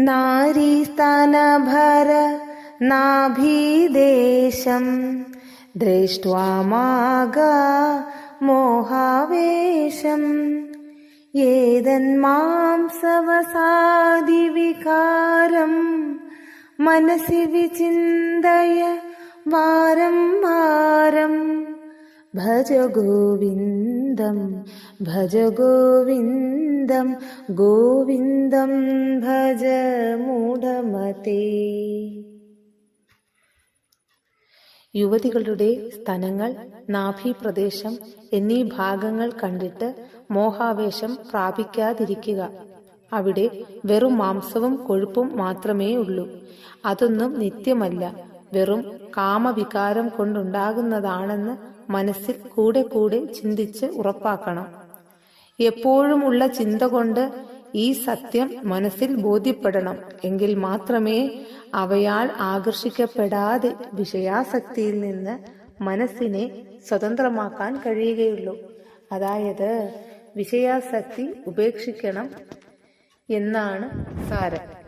नारीस्तनभर नाभिदेशम् दृष्ट्वा मागा मोहावेशम्। एदन्मांसवसादिविकारम् मनसि विचिन्तय वारं वारम् ഭജ ഗോവിന്ദം ഭജ ഗോവിന്ദം ഗോവിന്ദം ഭജ മൂഢമതേ. യുവതികളുടെ സ്ഥലങ്ങൾ നാഭി പ്രദേശം എന്നീ ഭാഗങ്ങൾ കണ്ടിട്ട് മോഹാവേശം പ്രാപിക്കാതിരിക്കുക. അവിടെ വെറും മാംസവും കൊഴുപ്പും മാത്രമേ ഉള്ളൂ. അതൊന്നും നിത്യമല്ല. വെറും കാമവികാരം കൊണ്ടുണ്ടാകുന്നതാണെന്ന് മനസ്സിൽ കൂടെ കൂടെ ചിന്തിച്ച് ഉറപ്പാക്കണം. എപ്പോഴുമുള്ള ചിന്ത കൊണ്ട് ഈ സത്യം മനസ്സിൽ ബോധ്യപ്പെടണം. എങ്കിൽ മാത്രമേ അവയാൽ ആകർഷിക്കപ്പെടാതെ വിഷയാസക്തിയിൽ നിന്ന് മനസ്സിനെ സ്വതന്ത്രമാക്കാൻ കഴിയുകയുള്ളൂ. അതായത് വിഷയാസക്തി ഉപേക്ഷിക്കണം എന്നാണ് സാരം.